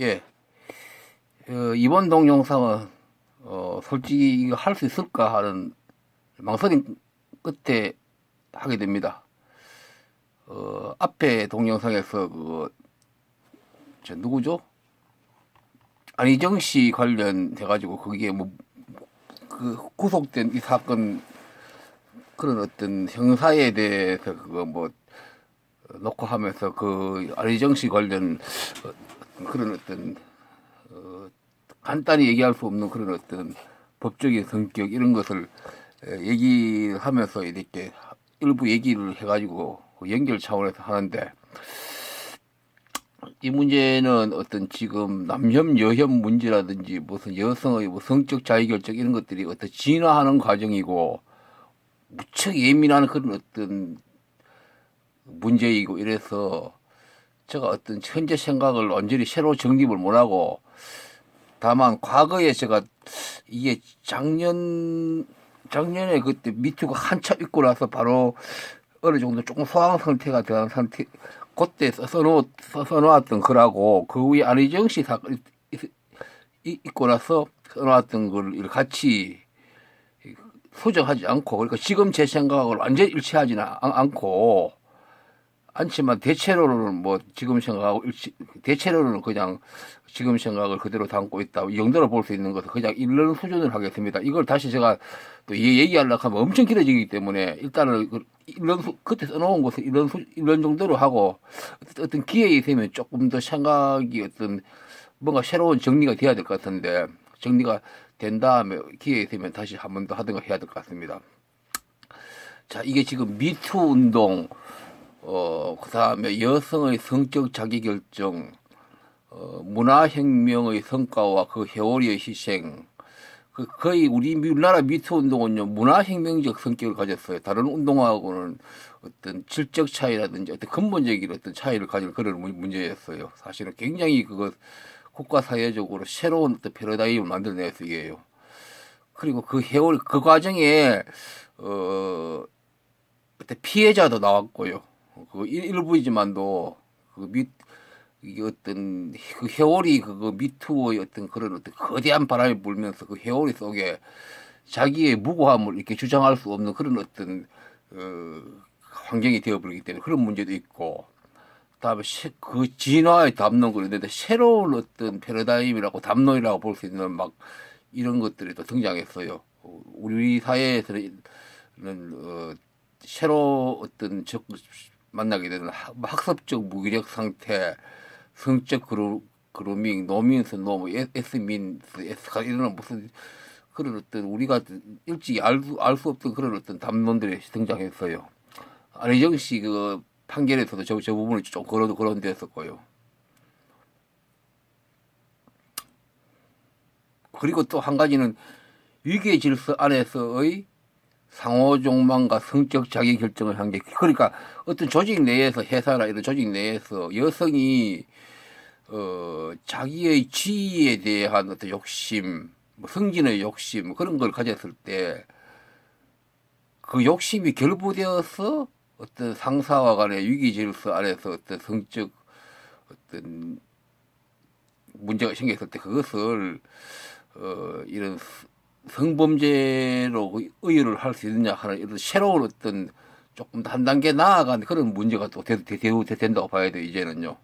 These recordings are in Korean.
예. 어, 이번 동영상은 어, 솔직히 이거 할 수 있을까 하는 망설임 끝에 하게 됩니다. 어, 앞에 동영상에서 그, 저 누구죠? 안희정 씨 관련해 가지고 거기에 뭐, 그 구속된 이 사건 그런 어떤 형사에 대해서 그거 뭐 놓고 하면서 그 안희정 씨 관련 어, 그런 어떤 어, 간단히 얘기할 수 없는 그런 어떤 법적인 성격 이런 것을 에, 얘기하면서 이렇게 일부 얘기를 해가지고 그 연결 차원에서 하는데 이 문제는 어떤 지금 남혐 여혐 문제라든지 무슨 여성의 뭐 성적 자유결정 이런 것들이 어떤 진화하는 과정이고 무척 예민한 그런 어떤 문제이고 이래서 제가 어떤 현재 생각을 완전히 새로 정립을 못하고 다만 과거에 제가 이게 작년 작년에 그때 미투가 한참 있고 나서 바로 어느 정도 조금 소강 상태가 되는 상태 그때 써놓 써놓았던 거라고 그 후에 안희정 씨 사건 있고 나서 써놓았던 걸 같이 수정하지 않고 그러니까 지금 제 생각을 완전히 일치하지는 않- 않고 않지만 대체로는 뭐 지금 생각하고 대체로는 그냥 지금 생각을 그대로 담고 있다 이 정도로 볼 수 있는 것은 그냥 이런 수준을 하겠습니다. 이걸 다시 제가 또 얘- 얘기하려고 하면 엄청 길어지기 때문에 일단은 그 이런 수, 그때 써놓은 것을 이런 수, 이런 정도로 하고 어떤 기회에 있으면 조금 더 생각이 어떤 뭔가 새로운 정리가 돼야 될 것 같은데 정리가 된 다음에 기회에 있으면 다시 한 번 더 하든가 해야 될 것 같습니다. 자, 이게 지금 미투 운동, 어, 그 다음에 여성의 성적 자기결정, 어, 문화혁명의 성과와 그 회오리의 희생, 그 거의 우리 미- 우리나라 미투 운동은요 문화혁명적 성격을 가졌어요. 다른 운동하고는 어떤 질적 차이라든지 어떤 근본적인 어떤 차이를 가질 그런 문- 문제였어요. 사실은 굉장히 그거 국가 사회적으로 새로운 어떤 패러다임을 만들어냈어요. 그리고 그 해올 그 과정에 어 그때 피해자도 나왔고요. 그 일- 일부이지만도 그밑 어떤 그 회오리 그거 미투의 어떤 그런 어떤 거대한 바람이 불면서 그 회오리 속에 자기의 무고함을 이렇게 주장할 수 없는 그런 어떤 어, 환경이 되어버리기 때문에 그런 문제도 있고 그다음에 시- 그 진화의 담론 그런데 새로운 어떤 패러다임이라고 담론이라고 볼 수 있는 막 이런 것들이 또 등장했어요. 어, 우리 사회에서는 어, 새로 어떤 적 만나게 되는 학- 학습적 무기력 상태, 성적 그루, 그루밍, 노민스 노무, 에스민스, 에스카 이런 무슨 그런 어떤 우리가 일찍 알수 알 수 없던 그런 어떤 담론들이 등장했어요. 안희정 씨 그 판결에서도 저, 저 부분이 좀 그런 그런 데였었고요. 그리고 또 한 가지는 위계 질서 안에서의 상호 종망과 성적 자기 결정을 한 게 그러니까 어떤 조직 내에서 회사나 이런 조직 내에서 여성이 어 자기의 지위에 대한 어떤 욕심, 뭐 승진의 욕심 그런 걸 가졌을 때 그 욕심이 결부되어서 어떤 상사와 간의 위기 질서 안에서 어떤 성적 어떤 문제가 생겼을 때 그것을 어 이런 성범죄로 의- 의유를 할 수 있느냐 하는 이런 새로운 어떤 조금 더 한 단계 나아간 그런 문제가 또 되, 되, 되, 된다고 봐야 돼요 이제는요.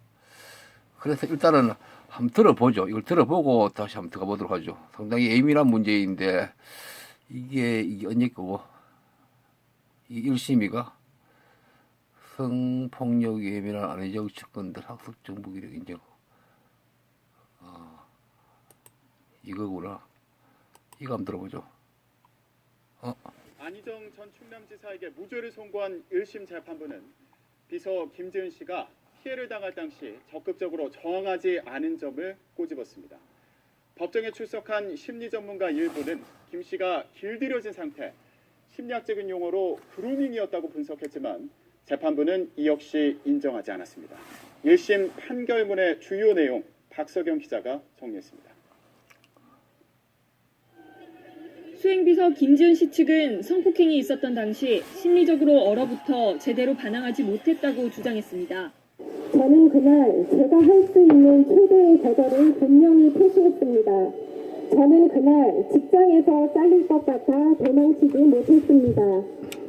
그래서 일단은 한번 들어보죠. 이걸 들어보고 다시 한번 들어가 보도록 하죠. 상당히 예민한 문제인데 이게 이게 언제 거고 이 1심이가 성폭력에 예민한 안의적 측근들 학습적 무기력 인정. 아, 이거구나. 한번 들어보죠. 어, 안희정 전 충남지사에게 무죄를 선고한 1심 재판부는 비서 김재은 씨가 피해를 당할 당시 적극적으로 저항하지 않은 점을 꼬집었습니다. 법정에 출석한 심리 전문가 일부는 김 씨가 길들여진 상태, 심리학적인 용어로 그루밍이었다고 분석했지만 재판부는 이 역시 인정하지 않았습니다. 1심 판결문의 주요 내용 박석영 기자가 정리했습니다. 수행비서 김지은 씨 측은 성폭행이 있었던 당시 심리적으로 얼어붙어 제대로 반항하지 못했다고 주장했습니다. 저는 그날 제가 할 수 있는 최대의 거절을 분명히 표시했습니다. 저는 그날 직장에서 잘릴 것 같아 도망치지 못했습니다.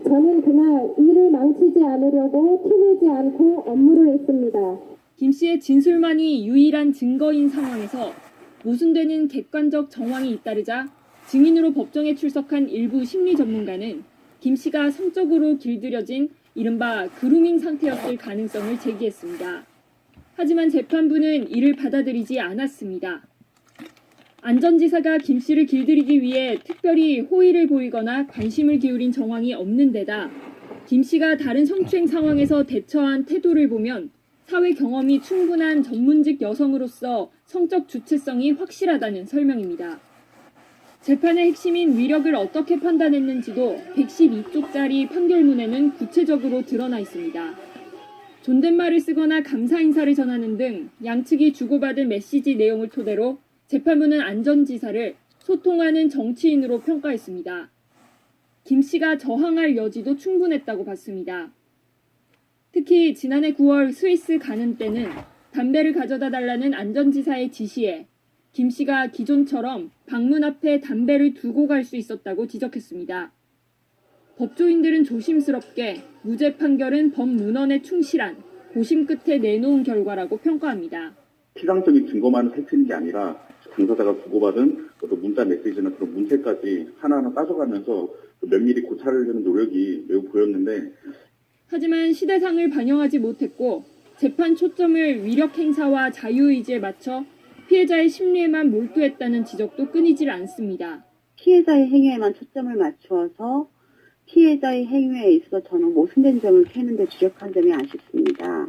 저는 그날 일을 망치지 않으려고 티내지 않고 업무를 했습니다. 김 씨의 진술만이 유일한 증거인 상황에서 모순되는 객관적 정황이 잇따르자 증인으로 법정에 출석한 일부 심리 전문가는 김 씨가 성적으로 길들여진 이른바 그루밍 상태였을 가능성을 제기했습니다. 하지만 재판부는 이를 받아들이지 않았습니다. 안전지사가 김 씨를 길들이기 위해 특별히 호의를 보이거나 관심을 기울인 정황이 없는 데다 김 씨가 다른 성추행 상황에서 대처한 태도를 보면 사회 경험이 충분한 전문직 여성으로서 성적 주체성이 확실하다는 설명입니다. 재판의 핵심인 위력을 어떻게 판단했는지도 112쪽짜리 판결문에는 구체적으로 드러나 있습니다. 존댓말을 쓰거나 감사 인사를 전하는 등 양측이 주고받은 메시지 내용을 토대로 재판부는 안전지사를 소통하는 정치인으로 평가했습니다. 김 씨가 저항할 여지도 충분했다고 봤습니다. 특히 지난해 9월 스위스 가는 때는 담배를 가져다 달라는 안전지사의 지시에 김 씨가 기존처럼 방문 앞에 담배를 두고 갈 수 있었다고 지적했습니다. 법조인들은 조심스럽게 무죄 판결은 법문헌에 충실한 고심 끝에 내놓은 결과라고 평가합니다. 피상적인 증거만 살피는 게 아니라 당사자가 주고받은 어떤 문자 메시지나 그런 문체까지 하나하나 따져가면서 그 면밀히 고찰하려는 노력이 매우 보였는데 하지만 시대상을 반영하지 못했고 재판 초점을 위력 행사와 자유의지에 맞춰 피해자의 심리에만 몰두했다는 지적도 끊이질 않습니다. 피해자의 행위에만 초점을 맞추어서 피해자의 행위에 있어서 저는 모순된 점을 캐는데 주력한 점이 아쉽습니다.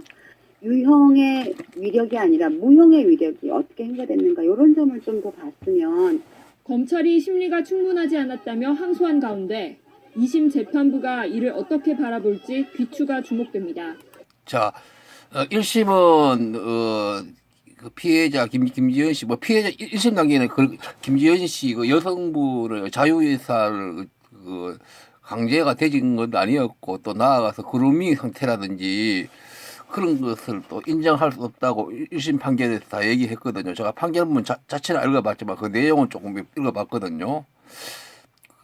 유형의 위력이 아니라 무형의 위력이 어떻게 행사됐는가 이런 점을 좀 더 봤으면 검찰이 심리가 충분하지 않았다며 항소한 가운데 2심 재판부가 이를 어떻게 바라볼지 귀추가 주목됩니다. 자, 어, 1심은, 어, 그 피해자 김, 김지현 씨, 뭐 피해자 1심 단계는 그 김지현 씨 그 여성분을 자유의사를 그 강제가 되진 건 아니었고 또 나아가서 그루밍 상태라든지 그런 것을 또 인정할 수 없다고 1심 판결에서 다 얘기했거든요. 제가 판결문 자, 자체는 읽어봤지만 그 내용은 조금 읽어봤거든요.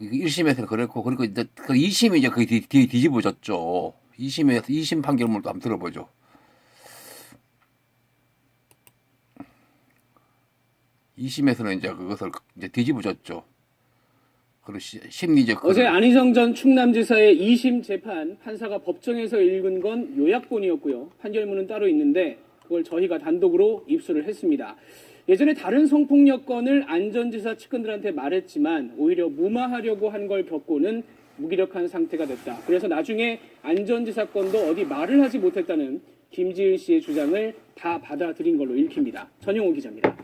1심에서는 그랬고, 그리고 이제 그 2심이 이제 그게 뒤, 뒤, 뒤집어졌죠. 2심에서 2심 판결문도 한번 들어보죠. 이심에서는 이제 그것을 이제 뒤집어졌죠. 그리고 시- 심리적 어제 안희정 전 충남지사의 2심 재판 판사가 법정에서 읽은 건 요약본이었고요. 판결문은 따로 있는데 그걸 저희가 단독으로 입수를 했습니다. 예전에 다른 성폭력 건을 안전지사 측근들한테 말했지만 오히려 무마하려고 한 걸 겪고는 무기력한 상태가 됐다. 그래서 나중에 안전지사 건도 어디 말을 하지 못했다는 김지은 씨의 주장을 다 받아들인 걸로 읽힙니다. 전용호 기자입니다.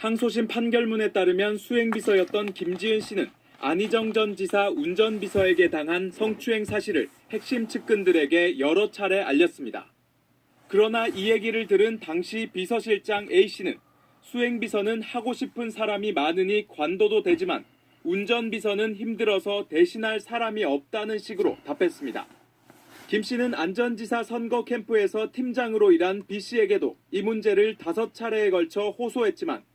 항소심 판결문에 따르면 수행비서였던 김지은 씨는 안희정 전 지사 운전비서에게 당한 성추행 사실을 핵심 측근들에게 여러 차례 알렸습니다. 그러나 이 얘기를 들은 당시 비서실장 A씨는 수행비서는 하고 싶은 사람이 많으니 관둬도 되지만 운전비서는 힘들어서 대신할 사람이 없다는 식으로 답했습니다. 김 씨는 안전지사 선거 캠프에서 팀장으로 일한 B 씨에게도 이 문제를 다섯 차례에 걸쳐 호소했지만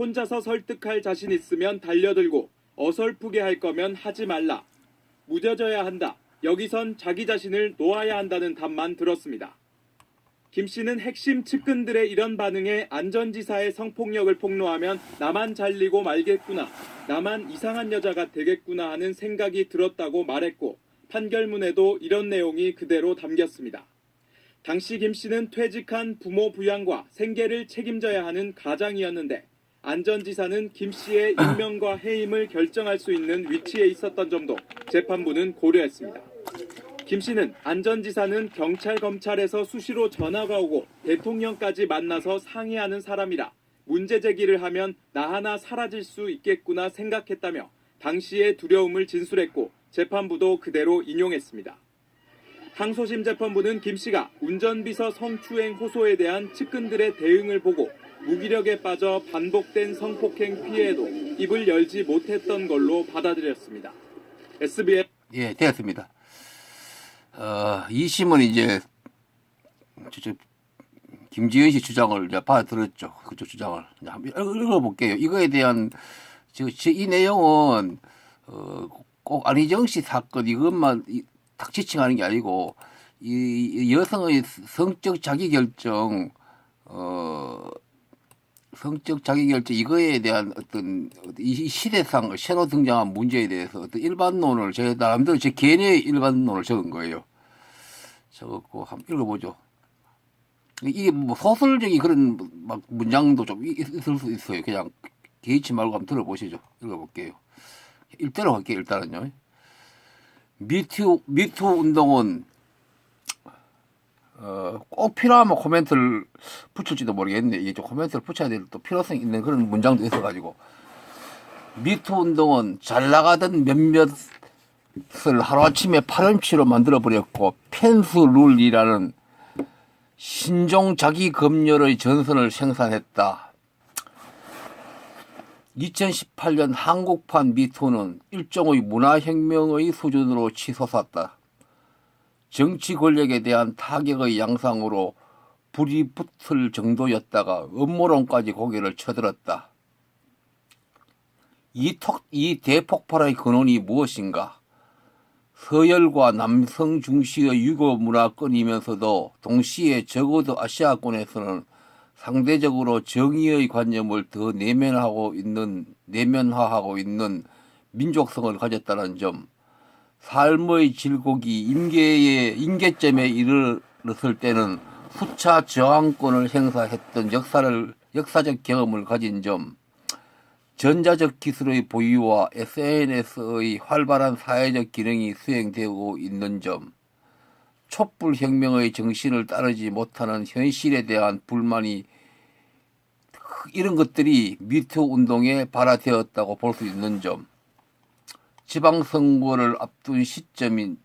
혼자서 설득할 자신 있으면 달려들고 어설프게 할 거면 하지 말라. 무뎌져야 한다. 여기선 자기 자신을 놓아야 한다는 답만 들었습니다. 김 씨는 핵심 측근들의 이런 반응에 안전지사의 성폭력을 폭로하면 나만 잘리고 말겠구나. 나만 이상한 여자가 되겠구나 하는 생각이 들었다고 말했고 판결문에도 이런 내용이 그대로 담겼습니다. 당시 김 씨는 퇴직한 부모 부양과 생계를 책임져야 하는 가장이었는데 안전지사는 김 씨의 임명과 해임을 결정할 수 있는 위치에 있었던 점도 재판부는 고려했습니다. 김 씨는 안전지사는 경찰 검찰에서 수시로 전화가 오고 대통령까지 만나서 상의하는 사람이라 문제 제기를 하면 나 하나 사라질 수 있겠구나 생각했다며 당시의 두려움을 진술했고 재판부도 그대로 인용했습니다. 항소심 재판부는 김 씨가 운전비서 성추행 호소에 대한 측근들의 대응을 보고 무기력에 빠져 반복된 성폭행 피해에도 입을 열지 못했던 걸로 받아들였습니다. SBS 예, 되었습니다. 어, 이 심은 이제 저쪽 김지현 씨 주장을 이제 받아들었죠. 그쪽 주장을 한번 읽- 읽어볼게요. 이거에 대한 저, 저, 이 내용은 어, 꼭 안희정 씨 사건 이것만 이- 딱 지칭하는 게 아니고 이, 이 여성의 성적 자기결정 어 성적 자기결정 이거에 대한 어떤 이 시대상 새로 등장한 문제에 대해서 어떤 일반론을 제 나름대로 제 개인의 일반론을 적은 거예요. 적었고 한번 읽어보죠. 이게 뭐 소설적인 그런 막 문장도 좀 있- 있을 수 있어요. 그냥 개의치 말고 한번 들어보시죠. 읽어볼게요. 일대로 할게요. 일단은요. 미투 미투 운동은 어, 꼭 필요하면 코멘트를 붙일지도 모르겠는데 이게 좀 코멘트를 붙여야 될 또 필요성 있는 그런 문장도 있어가지고 미투 운동은 잘 나가던 몇몇을 하루아침에 파렴치로 만들어버렸고 펜스 룰이라는 신종 자기 검열의 전선을 생산했다. 2018년 한국판 미투는 일종의 문화혁명의 수준으로 치솟았다. 정치 권력에 대한 타격의 양상으로 불이 붙을 정도였다가 음모론까지 고개를 쳐들었다. 이, 톡, 이 대폭발의 근원이 무엇인가? 서열과 남성 중시의 유교 문화권이면서도 동시에 적어도 아시아권에서는 상대적으로 정의의 관념을 더 내면하고 있는 내면화하고 있는 민족성을 가졌다는 점, 삶의 질곡이 임계의 임계점에 이르렀을 때는 수차 저항권을 행사했던 역사를 역사적 경험을 가진 점, 전자적 기술의 보유와 SNS의 활발한 사회적 기능이 수행되고 있는 점, 촛불 혁명의 정신을 따르지 못하는 현실에 대한 불만이 이런 것들이 미투 운동에 발화되었다고 볼 수 있는 점, 지방선거를 앞둔 시점인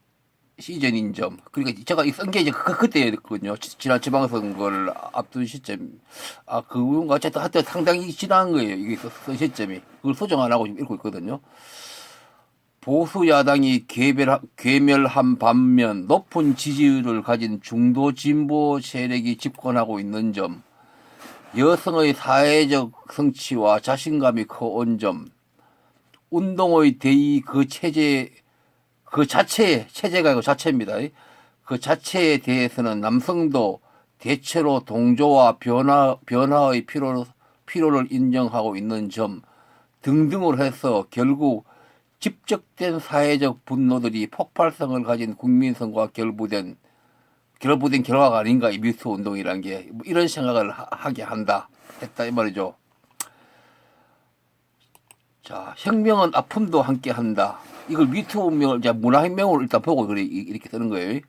시즌인 점. 그러니까 제가 쓴게 이제 그, 그때였거든요. 지- 지난 지방선거를 앞둔 시점. 아, 그건가? 어쨌든 하여튼 상당히 지난 거예요. 이게 쓴- 쓴 시점이. 그걸 소정 안 하고 지금 읽고 있거든요. 보수 야당이 괴멸, 괴멸한 반면 높은 지지율을 가진 중도 진보 세력이 집권하고 있는 점. 여성의 사회적 성취와 자신감이 커온 점. 운동의 대의 그 체제 그 자체 체제가 그 자체입니다. 그 자체에 대해서는 남성도 대체로 동조와 변화 변화의 필요 필요를 인정하고 있는 점 등등으로 해서 결국 집적된 사회적 분노들이 폭발성을 가진 국민성과 결부된 결부된 결과가 아닌가 이 미투 운동이라는 게 뭐 이런 생각을 하- 하게 한다 했다 이 말이죠. 자, 혁명은 아픔도 함께 한다. 이걸 미투 운명을 이제 문화혁명으로 일단 보고 그래, 이- 이렇게 쓰는 거예요.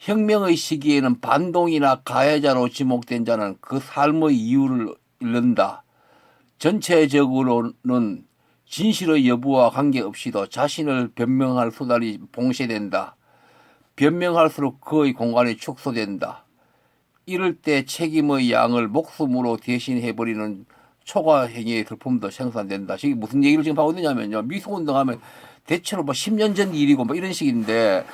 혁명의 시기에는 반동이나 가해자로 지목된 자는 그 삶의 이유를 잃는다. 전체적으로는 진실의 여부와 관계없이도 자신을 변명할 수단이 봉쇄된다. 변명할수록 그의 공간이 축소된다. 이럴 때 책임의 양을 목숨으로 대신해버리는 초과 행위의 슬픔도 생산된다. 이게 무슨 얘기를 지금 하고 있느냐면요. 미소 운동 하면 대체로 뭐 10년 전 일이고 뭐 이런 식인데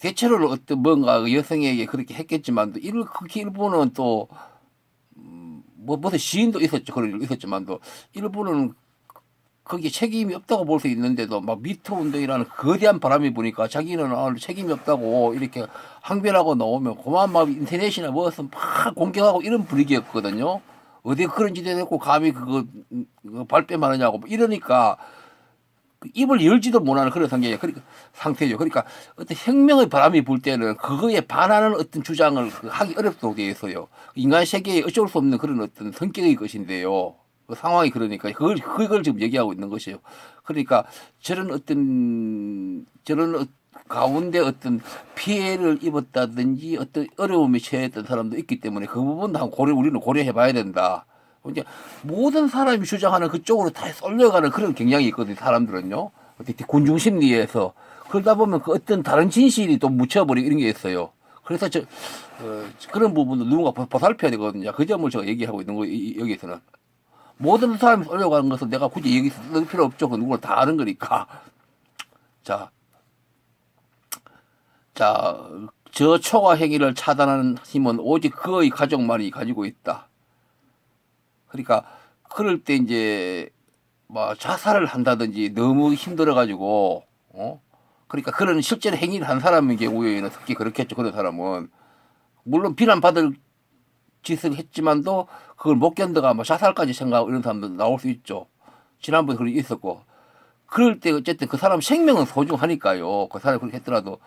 대체로 어떤 뭔가 그 여성에게 그렇게 했겠지만도 일, 그렇게 일부는 또, 음, 뭐, 무슨 시인도 있었죠. 그런 일 있었지만도 일부는 거기에 책임이 없다고 볼 수 있는데도 막 미투 운동이라는 거대한 바람이 부니까 자기는 아, 책임이 없다고 이렇게 항변하고 나오면 그만 막 인터넷이나 뭐서 막 공격하고 이런 분위기였거든요. 어디 그런 짓에 대고 감히 그거, 음, 그거 발뺌하느냐고 뭐 이러니까 그 입을 열지도 못하는 그런 상태예요. 그러니까 상태죠. 그러니까 어떤 혁명의 바람이 불 때는 그거에 반하는 어떤 주장을 그 하기 어렵도록 되어 있어요. 인간 세계에 어쩔 수 없는 그런 어떤 성격의 것인데요. 그 상황이 그러니까 그걸 그걸 지금 얘기하고 있는 것이에요. 그러니까 저런 어떤 저런 어- 가운데 어떤 피해를 입었다든지 어떤 어려움에 처했던 사람도 있기 때문에 그 부분도 한 고려 우리는 고려해 봐야 된다. 이제 모든 사람이 주장하는 그쪽으로 다 쏠려가는 그런 경향이 있거든요. 사람들은요. 어떻게 군중 심리에서 그러다 보면 그 어떤 다른 진실이 또 묻혀버리고 이런 게 있어요. 그래서 저 어, 그런 부분도 누군가 보- 보살펴야 되거든요. 그 점을 제가 얘기하고 있는. 이- 여기서는 모든 사람이 쏠려가는 것은 내가 굳이 얘기 쓸 필요 없죠. 그 누구나 다 아는 거니까. 자, 자, 저 초과 행위를 차단하는 힘은 오직 그의 가족만이 가지고 있다. 그러니까 그럴 때 이제 뭐 자살을 한다든지 너무 힘들어 가지고 어? 그러니까 그런 실제로 행위를 한 사람의 경우에는 특히 그렇겠죠 그런 사람은. 물론 비난받을 짓을 했지만도 그걸 못 견뎌가 뭐 자살까지 생각하고 이런 사람도 나올 수 있죠. 지난번에 그런 게 있었고. 그럴 때 어쨌든 그 사람 생명은 소중하니까요. 그 사람이 그렇게 했더라도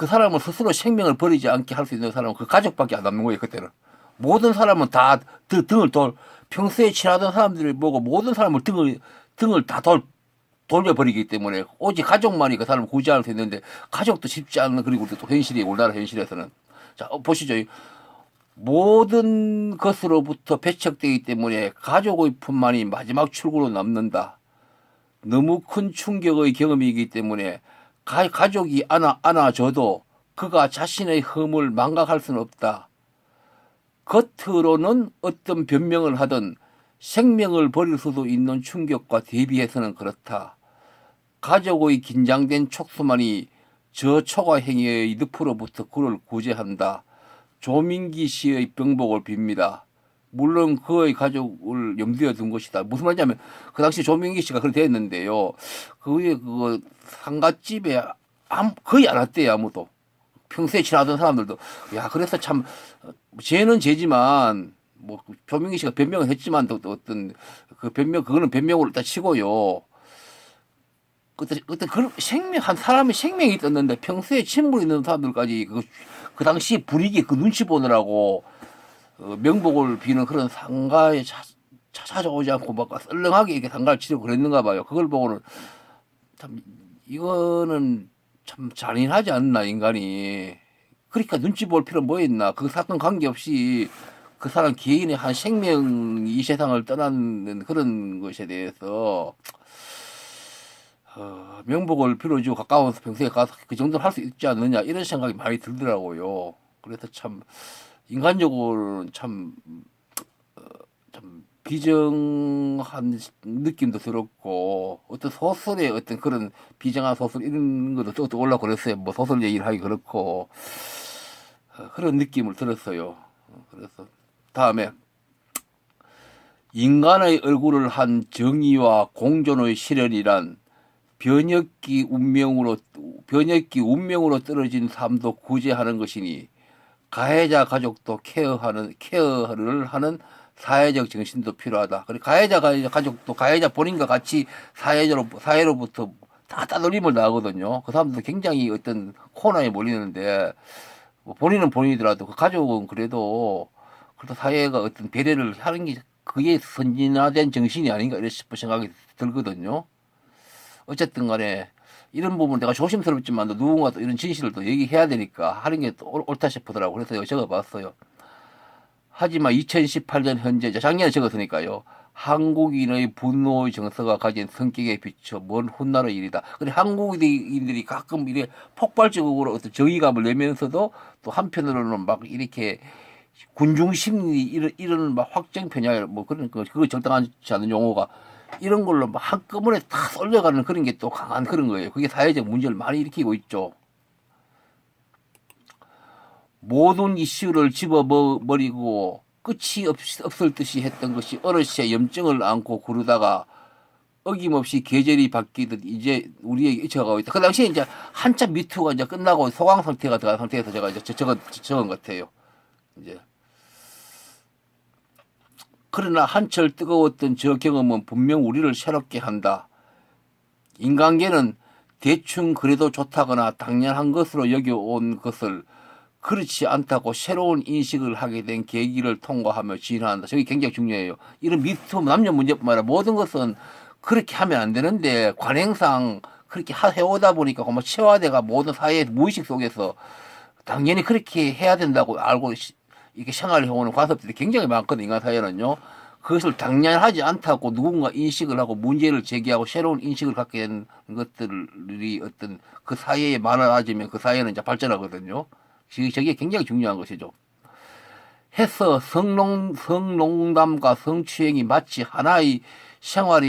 그 사람은 스스로 생명을 버리지 않게 할 수 있는 사람은 그 가족밖에 안 남는 거예요 그때는. 모든 사람은 다 등- 등을 돌 평소에 친하던 사람들을 보고 모든 사람을 등을 등을 다 돌, 돌려버리기 때문에 오직 가족만이 그 사람을 구제할 수 있는데 가족도 쉽지 않은 그리고 또 현실이 우리나라 현실에서는. 자 어, 보시죠. 모든 것으로부터 배척되기 때문에 가족의 품만이 마지막 출구로 남는다. 너무 큰 충격의 경험이기 때문에 가, 가족이 안아, 안아줘도 그가 자신의 흠을 망각할 수는 없다. 겉으로는 어떤 변명을 하든 생명을 버릴 수도 있는 충격과 대비해서는 그렇다. 가족의 긴장된 촉수만이 저 초과 행위의 늪으로부터 그를 구제한다. 조민기 씨의 병복을 빕니다. 물론 그의 가족을 염두에 둔 것이다. 무슨 말이냐면 그 당시 조민기 씨가 그렇게 됐는데요. 그의 그거 상갓집에 아무, 거의 안 왔대요 아무도. 평소에 친하던 사람들도 야 그래서 참 어, 죄는 죄지만 뭐 조민기 씨가 변명을 했지만 또, 또 어떤 그 변명 그거는 변명으로 일단 치고요. 그때 그때 그 생명 한 사람의 생명이 떴는데 평소에 친분 있는 사람들까지 그, 그 당시 분위기 그 눈치 보느라고 어, 명복을 비는 그런 상가에 차, 차- 찾아오지 않고 막 썰렁하게 이렇게 상가를 치르고 그랬는가 봐요. 그걸 보고는 참 이거는 참 잔인하지 않나 인간이. 그러니까 눈치 볼 필요 뭐 있나. 그 사건 관계없이 그 사람 개인의 한 생명이 이 세상을 떠나는 그런 것에 대해서 어, 명복을 빌어주고 가까운 평소에 가서 그 정도는 할 수 있지 않느냐 이런 생각이 많이 들더라고요. 그래서 참 인간적으로는 참, 어, 참 비정한 느낌도 들었고 어떤 소설의 어떤 그런 비정한 소설 이런 것도 또 떠올라 그랬어요. 뭐 소설 얘기를 하기 그렇고 어, 그런 느낌을 들었어요. 어, 그래서 다음에 인간의 얼굴을 한 정의와 공존의 실현이란 변혁기 운명으로 변혁기 운명으로 떨어진 삶도 구제하는 것이니 가해자 가족도 케어하는 케어를 하는 사회적 정신도 필요하다. 그리고 가해자 가- 가족도 가해자 본인과 같이 사회로 사회로부터 다 따돌림을 나거든요. 그 사람들도 굉장히 어떤 코너에 몰리는데 뭐 본인은 본인이더라도 그 가족은 그래도 그래도 사회가 어떤 배려를 하는 게 그게 선진화된 정신이 아닌가 이런 싶은 생각이 들거든요. 어쨌든 간에 이런 부분 내가 조심스럽지만 누군가 또 이런 진실을 또 얘기해야 되니까 하는 게 또 옳다 싶더라고. 그래서 적어봤어요. 하지만 2018년 현재 작년에 적었으니까요. 한국인의 분노의 정서가 가진 성격에 비춰 먼 훗날의 일이다. 근데 한국인들이 가끔 이래 폭발적으로 어떤 정의감을 내면서도 또 한편으로는 막 이렇게 군중 심리 이런 이런 막 확정 편향 뭐 그런 거 그거 적당하지 않은 용어가 이런 걸로 막 한꺼번에 다 쏠려가는 그런 게 또 강한 그런 거예요. 그게 사회적 문제를 많이 일으키고 있죠. 모든 이슈를 집어버리고 끝이 없, 없을 듯이 했던 것이 어르시에 염증을 안고 구르다가 어김없이 계절이 바뀌듯 이제 우리에게 잊혀가고 있다. 그 당시에 이제 한참 미투가 이제 끝나고 소강 상태가 들어간 상태에서 제가 이제 적은, 적은 것 같아요. 이제. 그러나 한철 뜨거웠던 저 경험은 분명 우리를 새롭게 한다. 인간계는 대충 그래도 좋다거나 당연한 것으로 여겨온 것을 그렇지 않다고 새로운 인식을 하게 된 계기를 통과하며 진화한다. 저게 굉장히 중요해요. 이런 미투 남녀 문제뿐만 아니라 모든 것은 그렇게 하면 안 되는데 관행상 그렇게 하- 해오다 보니까 뭐 체화돼가 모든 사회의 무의식 속에서 당연히 그렇게 해야 된다고 알고 시- 생활을 해오는 관습들이 굉장히 많거든요. 인간 사회는요. 그것을 당연하지 않다고 누군가 인식을 하고 문제를 제기하고 새로운 인식을 갖게 된 것들이 어떤 그 사회에 많아지면 그 사회는 이제 발전하거든요. 저게 굉장히 중요한 것이죠. 해서 성농, 성농담과 성추행이 마치 하나의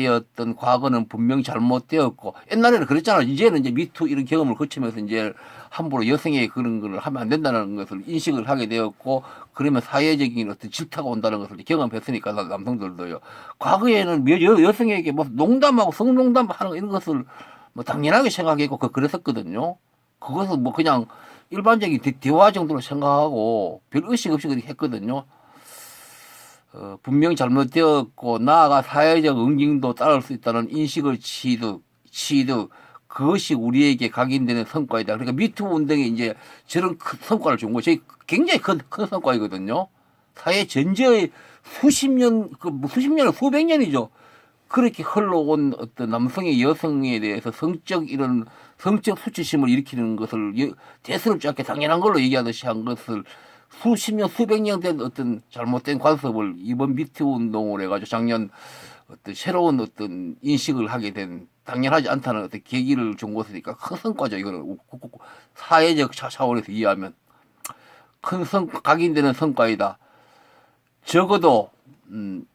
어떤 과거는 분명히 잘못되었고 옛날에는 그랬잖아요. 이제는 이제 미투 이런 경험을 거치면서 이제 함부로 여성의 그런 걸 하면 안 된다는 것을 인식을 하게 되었고 그러면 사회적인 어떤 질타가 온다는 것을 경험했으니까 남- 남성들도요. 과거에는 여, 여성에게 뭐 농담하고 성농담 하는 이런 것을 뭐 당연하게 생각했고 그 그랬었거든요. 그것을 뭐 그냥 일반적인 대, 대화 정도로 생각하고 별 의식 없이 그렇게 했거든요. 어, 분명히 잘못되었고 나아가 사회적 응징도 따를 수 있다는 인식을 취득, 취득 그것이 우리에게 각인되는 성과이다. 그러니까 미투 운동이 이제 저런 큰 성과를 준 거죠. 굉장히 큰, 큰 성과이거든요. 사회 전체의 수십 년, 그뭐 수십 년, 수백 년이죠. 그렇게 흘러온 어떤 남성의 여성에 대해서 성적 이런 성적 수치심을 일으키는 것을 여- 대수롭지 않게 당연한 걸로 얘기하듯이 한 것을 수십 년, 수백 년 된 어떤 잘못된 관습을 이번 미투 운동을 해가지고 작년 어떤 새로운 어떤 인식을 하게 된 당연하지 않다는 어떤 계기를 준 것이니까 큰 성과죠. 이거는 사회적 차- 차원에서 이해하면 큰 성, 각인되는 성과이다. 적어도 음,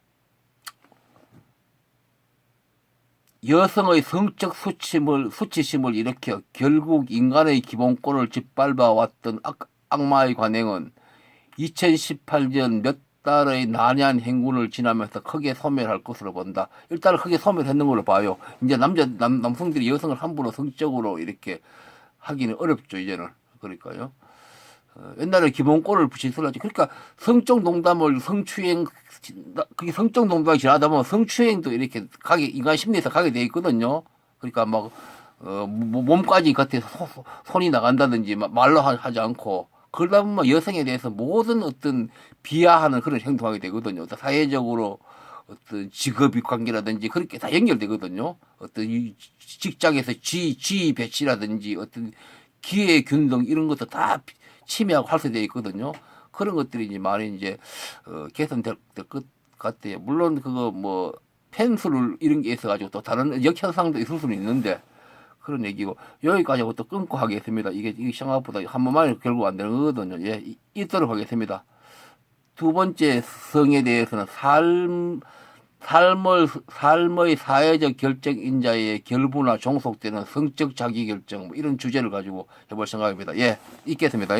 여성의 성적 수치심을 수치심을 일으켜 결국 인간의 기본권을 짓밟아 왔던 악, 악마의 관행은 2018년 몇 달의 난해한 행군을 지나면서 크게 소멸할 것으로 본다. 일단 크게 소멸했는 걸로 봐요. 이제 남자 남, 남성들이 여성을 함부로 성적으로 이렇게 하기는 어렵죠 이제는 그러니까요. 어, 옛날에 기본권을 부시설하지. 그러니까 성적 농담을 성추행 그게 성적 농담이 지나다 보면 성추행도 이렇게 가게 인간 심리에서 가게 돼 있거든요. 그러니까 막 어, 모- 몸까지 소- 손이 나간다든지 막 말로 하- 하지 않고 그러다 보면 여성에 대해서 모든 어떤 비하하는 그런 행동하게 되거든요. 어떤 사회적으로 어떤 직업이 관계라든지 그렇게 다 연결되거든요. 어떤 이 직장에서 지, 지 배치라든지 어떤 기회 균등 이런 것도 다 침해하고 활성되어 있거든요. 그런 것들이 이제 많이 이제 어, 개선될 것 같아요. 물론 그거 뭐 펜스를 이런 게 있어가지고 또 다른 역현상도 있을 수는 있는데 그런 얘기고 여기까지 하고 또 끊고 하겠습니다. 이게 이게 생각보다 한 번만에 결국 안 되는 거거든요. 예, 이- 있도록 하겠습니다. 두 번째 성에 대해서는 삶 삶을 삶의 사회적 결정 인자에 결부나 종속되는 성적 자기 결정 뭐 이런 주제를 가지고 해볼 생각입니다. 예, 있겠습니다.